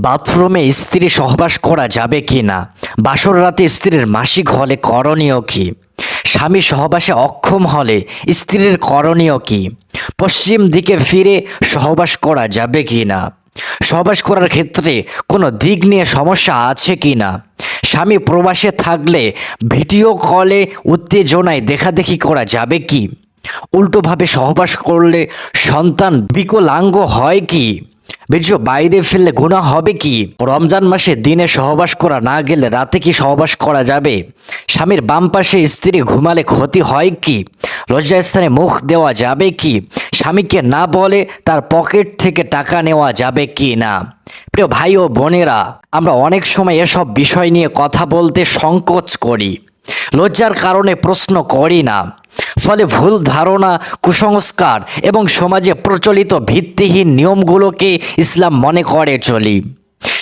বাথরুমে স্ত্রী সহবাস করা যাবে কি না? বাসর রাতে স্ত্রীর মাসিক হলে করণীয় কি? স্বামী সহবাসে অক্ষম হলে স্ত্রীর করণীয় কি? পশ্চিম দিকে ফিরে সহবাস করা যাবে কি না? সহবাস করার ক্ষেত্রে কোনো দিক নিয়ে সমস্যা আছে কি না? স্বামী প্রবাসে থাকলে ভিডিও কলে উত্তেজনায় দেখাদেখি করা যাবে কি? উল্টোভাবে সহবাস করলে সন্তান বিকলাঙ্গ হয় কি? বীর্য বাইরে ফেললে গুণা হবে কি? রমজান মাসে দিনে সহবাস করা না গেলে রাতে কি সহবাস করা যাবে? স্বামীর বাম পাশে স্ত্রী ঘুমালে ক্ষতি হয় কি? লজ্জাস্থানে মুখ দেওয়া যাবে কি? স্বামীকে না বলে তার পকেট থেকে টাকা নেওয়া যাবে কি না? প্রিয় ভাই ও বোনেরা, আমরা অনেক সময় এসব বিষয় নিয়ে কথা বলতে সংকোচ করি। লজ্জার কারণে প্রশ্ন করি না। ফলে ভুল ধারণা, কুসংস্কার এবং সমাজে প্রচলিত ভিত্তিহীন নিয়মগুলোকে ইসলাম মনে করে চলি।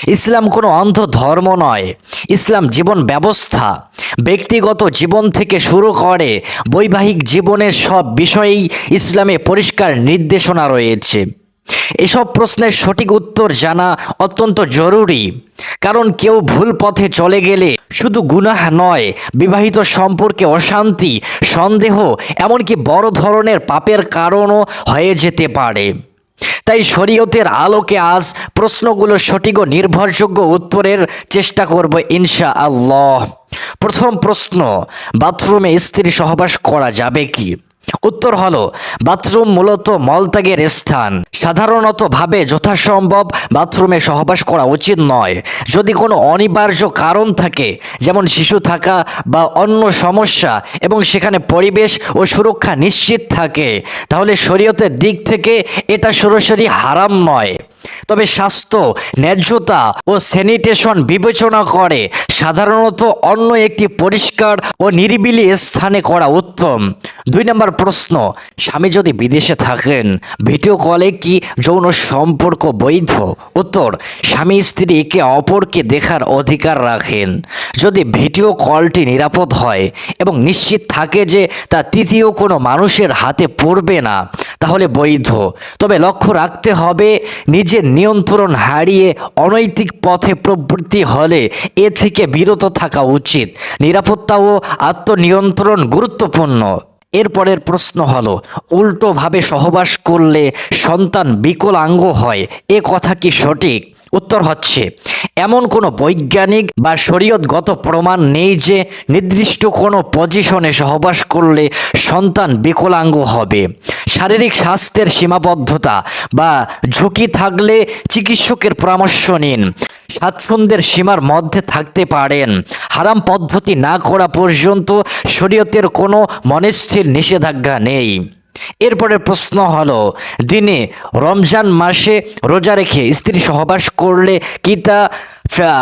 ইসলাম কোনো অন্ধ ধর্ম নয়। ইসলাম জীবন ব্যবস্থা। ব্যক্তিগত জীবন থেকে শুরু করে বৈবাহিক জীবনের সব বিষয়েই ইসলামে পরিষ্কার নির্দেশনা রয়েছে। এসব প্রশ্নের সঠিক উত্তর জানা অত্যন্ত জরুরি। কারণ কেউ ভুল পথে চলে গেলে শুধু গুনাহ নয়, বিবাহিত সম্পর্কে অশান্তি, সন্দেহ, এমনকি বড় ধরনের পাপের কারণও হয়ে যেতে পারে। তাই শরীয়তের আলোকে আজ প্রশ্নগুলোর সঠিক ও নির্ভরযোগ্য উত্তরের চেষ্টা করব ইনশা আল্লাহ প্রথম প্রশ্ন, বাথরুমে স্ত্রী সহবাস করা যাবে কি? উত্তর হলো, বাথরুম মূলত মলত্যাগের স্থান। সাধারণত ভাবে যথাসম্ভব বাথরুমে সহবাস করা উচিত নয়। যদি কোনো অনিবার্য কারণ থাকে, যেমন শিশু থাকা বা অন্য সমস্যা এবং সেখানে পরিবেশ ও সুরক্ষা নিশ্চিত থাকে, তাহলে শরীয়তের দিক থেকে এটা সরাসরি হারাম নয়। তবে স্বাস্থ্য, ন্যায্যতা ও স্যানিটেশন বিবেচনা করে সাধারণত অন্য একটি পরিষ্কার ও নিরিবিলি স্থানে করা উত্তম। দুই নম্বর প্রশ্ন, স্বামী যদি বিদেশে থাকেন, ভিডিও কলে কি যৌন সম্পর্ক বৈধ? উত্তর, স্বামী স্ত্রী একে অপরকে দেখার অধিকার রাখেন। যদি ভিডিও কলটি নিরাপদ হয় এবং নিশ্চিত থাকে যে তা তৃতীয় কোনো মানুষের হাতে পড়বে না, তাহলে বৈধ। তবে লক্ষ্য রাখতে হবে নিজের নিয়ন্ত্রণ হারিয়ে অনৈতিক পথে প্রবৃত্তি হলে এ থেকে বিরত থাকা উচিত। নিরাপত্তা ও আত্মনিয়ন্ত্রণ গুরুত্বপূর্ণ। এরপরের প্রশ্ন হলো, উল্টোভাবে সহবাস করলে সন্তান বিকলাঙ্গ হয়, এ কথা কি সঠিক? উত্তর হচ্ছে, এমন কোনো বৈজ্ঞানিক বা শরীয়তগত প্রমাণ নেই যে নির্দিষ্ট কোনো পজিশনে সহবাস করলে সন্তান বিকলাঙ্গ হবে। শারীরিক স্বাস্থ্যের সীমাবদ্ধতা বা ঝুঁকি থাকলে চিকিৎসকের পরামর্শ নিন। স্বাচ্ছন্দ্যের সীমার মধ্যে থাকতে পারেন। হারাম পদ্ধতি না করা পর্যন্ত শরীয়তের কোনো মনস্থির নিষেধাজ্ঞা নেই। এরপরে প্রশ্ন হলো দিনে রমজান মাসে রোজা রেখে স্ত্রী সহবাস করলে কি তা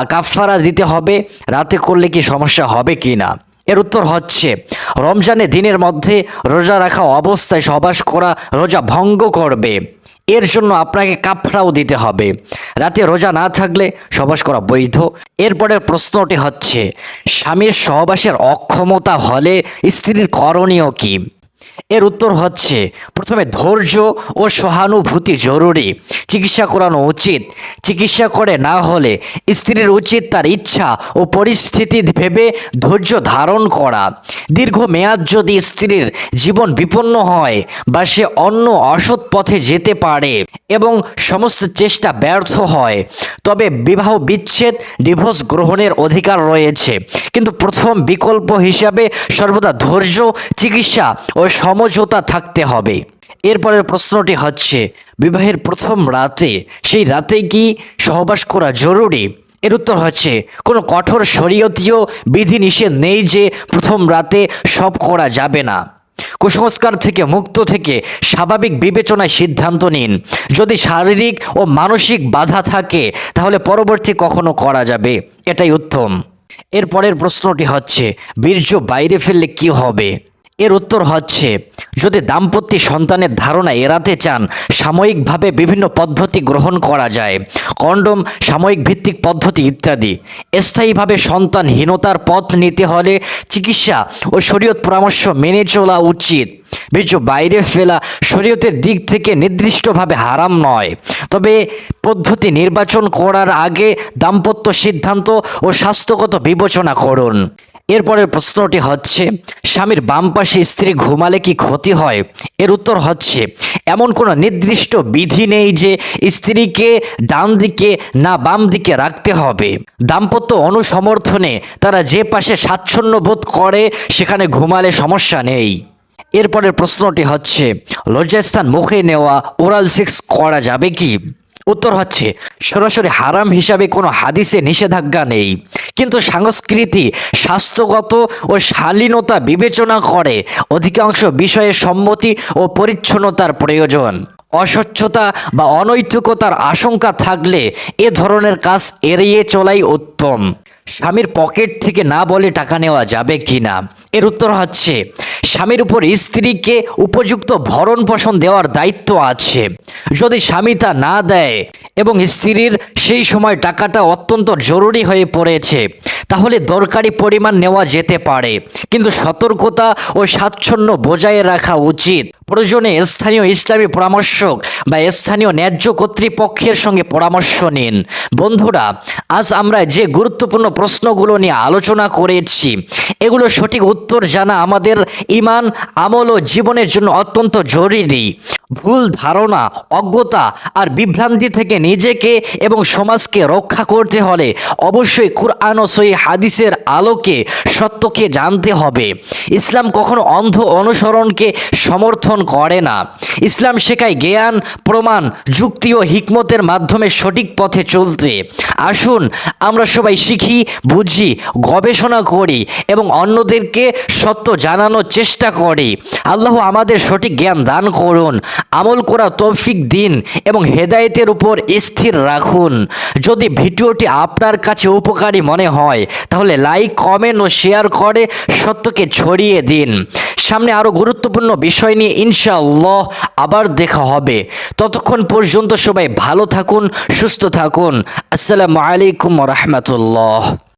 কাফারা দিতে হবে? রাতে করলে কি সমস্যা হবে কি না? এর উত্তর হচ্ছে, রমজানে দিনের মধ্যে রোজা রাখা অবস্থায় সহবাস করা রোজা ভঙ্গ করবে। এর জন্য আপনাকে কাফরাও দিতে হবে। রাতে রোজা না থাকলে সহবাস করা বৈধ। এরপরের প্রশ্নটি হচ্ছে, স্বামীর সহবাসের অক্ষমতা হলে স্ত্রীর করণীয় কী? এর উত্তর হচ্ছে প্রথমে ধৈর্য ও সহানুভূতি জরুরি। চিকিৎসা করানো উচিত। চিকিৎসা করে না হলে স্ত্রীর উচিত তার ইচ্ছা ও পরিস্থিতি ভেবে ধৈর্য ধারণ করা। দীর্ঘ মেয়াদ যদি স্ত্রীর জীবন বিপন্ন হয়, বা সে অন্য অসৎ পথে যেতে পারে এবং সমস্ত চেষ্টা ব্যর্থ হয়, তবে বিবাহ বিচ্ছেদ, ডিভোর্স গ্রহণের অধিকার রয়েছে। কিন্তু প্রথম বিকল্প হিসাবে সর্বদা ধৈর্য, চিকিৎসা ও সমঝোতা থাকতে হবে। এরপরের প্রশ্নটি হচ্ছে, বিবাহের প্রথম রাতে সেই রাতে কি সহবাস করা জরুরি? এর উত্তর হচ্ছে, কোনো কঠোর শরীয়তীয় বিধি নিষেধ নেই যে প্রথম রাতে সব করা যাবে না। কুসংস্কার থেকে মুক্ত থেকে স্বাভাবিক বিবেচনায় সিদ্ধান্ত নিন। যদি শারীরিক ও মানসিক বাধা থাকে, তাহলে পরবর্তী কখনো করা যাবে। এটাই উত্তম। এরপরের প্রশ্নটি হচ্ছে, বীর্য বাইরে ফেললে কি হবে? এর উত্তর হচ্ছে যদি দাম্পত্য সন্তানের ধারণা এড়াতে চান, সাময়িকভাবে বিভিন্ন পদ্ধতি গ্রহণ করা যায়। কন্ডম সাময়িক ভিত্তিক পদ্ধতি ইত্যাদি। স্থায়ীভাবে সন্তানহীনতার পথ নিতে হলে চিকিৎসা ও শরীয়ত পরামর্শ মেনে চলা উচিত। বীর্য বাইরে ফেলা শরীয়তের দিক থেকে নির্দিষ্টভাবে হারাম নয়। তবে পদ্ধতি নির্বাচন করার আগে দাম্পত্য সিদ্ধান্ত ও স্বাস্থ্যগত বিবেচনা করুন। এরপরের প্রশ্নটি হচ্ছে, স্বামীর বাম পাশে স্ত্রী ঘুমালে কি ক্ষতি হয়? এর উত্তর হচ্ছে, এমন কোনো নির্দিষ্ট বিধি নেই যে স্ত্রীকে ডান দিকে না বাম দিকে রাখতে হবে। দাম্পত্য অনুসমর্থনে তারা যে পাশে স্বাচ্ছন্দ্য বোধ করে, সেখানে ঘুমালে সমস্যা নেই। এরপরের প্রশ্নটি হচ্ছে, লজ্জাস্থান মুখে নেওয়া ওরাল সেক্স করা যাবে কি? উত্তর হচ্ছে, সরাসরি হারাম হিসাবে কোনো হাদিসে নিষেধাজ্ঞা নেই। কিন্তু সংস্কৃতি স্বাস্থ্যগত ও শালীনতা বিবেচনা করে অধিকাংশ বিষয়ে সম্মতি ও পরিচ্ছন্নতার প্রয়োজন। অস্বচ্ছতা বা অনৈতিকতার আশঙ্কা থাকলে এ ধরনের কাজ এড়িয়ে চলাই উত্তম। স্বামীর পকেট থেকে না বলে টাকা নেওয়া যাবে কি না এর উত্তর হচ্ছে স্বামীর উপর স্ত্রীকে উপযুক্ত ভরণ পোষণ দেওয়ার দায়িত্ব আছে। যদি স্বামী তা না দেয় এবং স্ত্রীর সেই সময় টাকাটা অত্যন্ত জরুরি হয়ে পড়েছে, তাহলে দরকারি পরিমাণ নেওয়া যেতে পারে। কিন্তু সতর্কতা ও স্বাচ্ছন্দ্য বজায় রাখা উচিত। প্রয়োজনে স্থানীয় ইসলামী পরামর্শক বা স্থানীয় ন্যায্য কর্তৃপক্ষের সঙ্গে পরামর্শ নিন। বন্ধুরা আজ আমরা যে গুরুত্বপূর্ণ প্রশ্নগুলো নিয়ে আলোচনা করেছি, এগুলো সঠিক উত্তর জানা আমাদের ইমান, আমল ও জীবনের জন্য অত্যন্ত জরুরি। ভুল ধারণা, অজ্ঞতা আর বিভ্রান্তি থেকে নিজেকে এবং সমাজকে রক্ষা করতে হলে অবশ্যই কুরআন ও সই হাদিসের আলোকে সত্যকে জানতে হবে। ইসলাম কখনো অন্ধ অনুসরণকে সমর্থন করে না। ইসলাম শেখায় জ্ঞান, প্রমাণ, যুক্তি ও হিকমতের মাধ্যমে সঠিক পথে চলতে। আসুন আমরা সবাই শিখি, বুঝি, গবেষণা করি এবং অন্যদেরকে সত্য জানানোর চেষ্টা করি। আল্লাহ আমাদের সঠিক জ্ঞান দান করুন, আমল করা তৌফিক দিন এবং হেদায়েতের উপর স্থির রাখুন। যদি ভিডিওটি আপনার কাছে উপকারী মনে হয়, তাহলে লাইক, কমেন্ট ও শেয়ার করে সত্যকে ছড়িয়ে দিন। সামনে আরও গুরুত্বপূর্ণ বিষয় নিয়ে ইনশাআল্লাহ আবার দেখা হবে। ততক্ষণ পর্যন্ত সবাই ভালো থাকুন, সুস্থ থাকুন। আসসালামু আলাইকুম রহমতুল্লাহ।